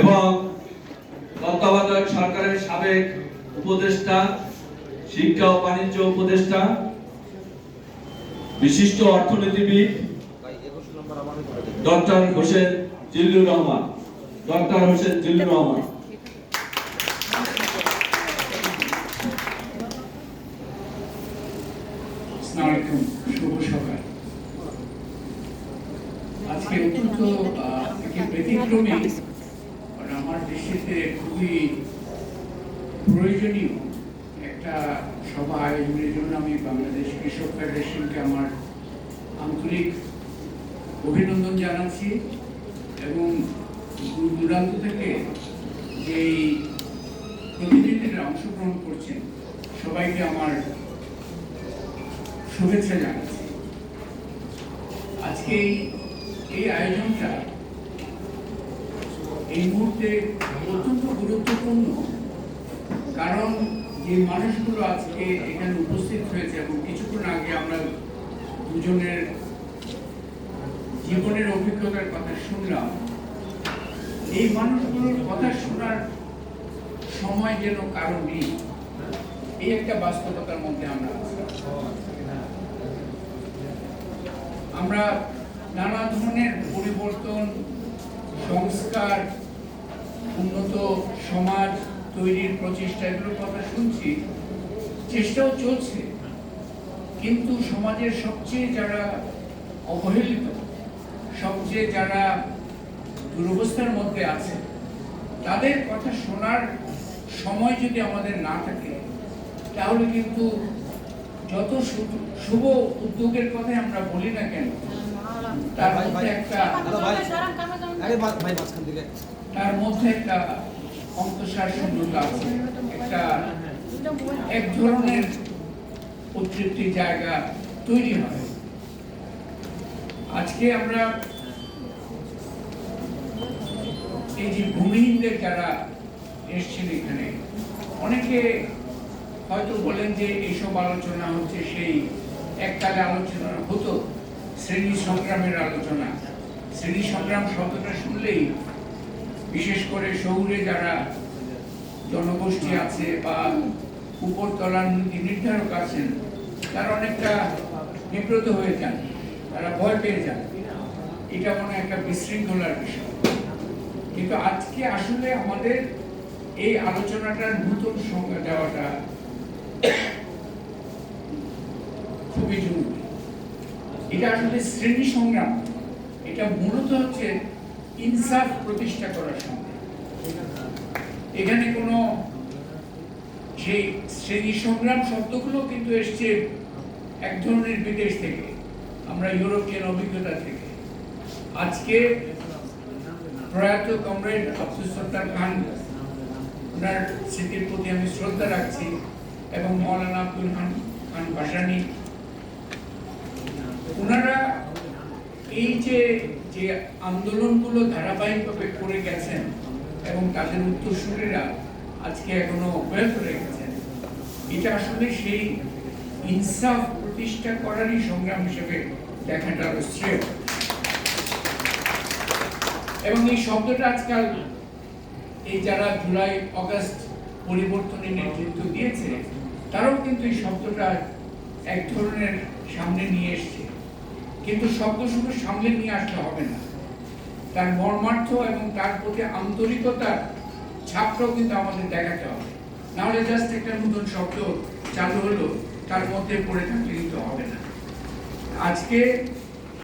এবং তত্ত্বাবধায়ক সরকারের সাবেক উপদেষ্টা, শিক্ষা ও বাণিজ্য উপদেষ্টা, বিশিষ্ট অর্থনীতিবিদ ডক্টর হোসেন জিল্লুর রহমান। ডক্টর হোসেন জিল্লুর রহমান। শুভ সকাল। আজকে অত্যন্ত ব্যতিক্রমী দৃষ্টিতে খুবই প্রয়োজনীয় একটা সভা আয়োজনের জন্য আমি বাংলাদেশ কৃষক ফেডারেশনকে আমার আন্তরিক অভিনন্দন জানাচ্ছি এবং দূর দূরান্ত থেকে যেই প্রতিনিধিরা অংশগ্রহণ করছেন, সবাইকে আমার শুভেচ্ছা জানাচ্ছি। আজকে এই- এই আয়োজনটা এই মুহূর্তে অত্যন্ত গুরুত্বপূর্ণ, কারণ যে মানুষগুলো আজকে এখানে উপস্থিত হয়েছে এবং কিছুক্ষণ আগে আমরা দুজনের জীবনের অভিজ্ঞতার কথা শুনলাম, এই মানুষগুলোর কথা শোনার সময় যেন কারও নেই, এই একটা বাস্তবতার মধ্যে আমরা আমরা নানা ধরনের পরিবর্তন, সংস্কার উন্নত সমাজ তৈরির প্রচেষ্টা এগুলোর কথা শুনছি, চেষ্টাও চলছে। কিন্তু সমাজের সবচেয়ে যারা অবহেলিত, সবচেয়ে যারা দুরবস্থার মধ্যে আছে, তাদের কথা শোনার সময় যদি আমাদের না থাকে, তাহলে কিন্তু যত শুভ উদ্যোগের কথাই আমরা বলি না কেন? তার মধ্যে একটা তার মধ্যে একটা অন্তঃসার শূন্যতা আছে। একটা এক ধরনের উতৃপ্তি জায়গা তৈরি হয়। আজকে আমরা এই যে ভূমিহীনদের যারা এসছেন এখানে, অনেকে হয়তো বলেন যে এইসব আলোচনা হচ্ছে সেই এককালে আলোচনা হতো, শ্রেণি সংগ্রামের আলোচনা। শ্রেণি সংগ্রাম শব্দটা শুনলেই বিশেষ করে শহুরে যারা জনগোষ্ঠী আছে বা উপরতলার নীতি নির্ধারক আছেন, তারা অনেকটা বিব্রত হয়ে যান, তারা ভয় পেয়ে যান। এটা মনে একটা বিশৃঙ্খলার বিষয়। কিন্তু আজকে আসলে আমাদের এই আলোচনাটার নতুন সংজ্ঞা দেওয়াটা খুবই জরুরি। এটা আসলে শ্রেণি সংগ্রাম। এটা মূলত হচ্ছে ইনসাফ প্রতিষ্ঠা করার সংগ্রাম এখানে কোনো সেই শ্রেণি সংগ্রাম শব্দগুলো কিন্তু এসছে এক ধরনের বিদেশ থেকে, আমরা ইউরোপিয়ান অভিজ্ঞতা থেকে। আজকে প্রয়াত কমরেড আব্দুল সত্তার খান, ওনার স্মৃতির প্রতি আমি শ্রদ্ধা রাখছি, এবং মৌলানা আব্দুল খান খান ভাসানি। ওনারা এই যে যে আন্দোলনগুলো ধারাবাহিকভাবে করে গেছেন এবং তাদের উত্তরসূরিরা আজকে এখনও অব্যাহত রেখেছেন, এটা আসলে সেই ইনসাফ প্রতিষ্ঠা করারই সংগ্রাম হিসেবে দেখাটা শ্রেয় এবং এই শব্দটা আজকাল এই যারা জুলাই, অগাস্ট পরিবর্তনে নেতৃত্ব দিয়েছে, তারাও কিন্তু এই শব্দটা এক ধরনের সামনে নিয়ে এসছে। কিন্তু শব্দ শুধু সামনে নিয়ে আসলে হবে না। তার মর্মার্থ এবং তার প্রতি আন্তরিকতার ছাপটাও কিন্তু আমাদের দেখাতে হবে। নাহলে জাস্ট একটা নতুন শব্দ চালু হলো, তার মধ্যে পড়ে থাকলে কিন্তু হবে না। আজকে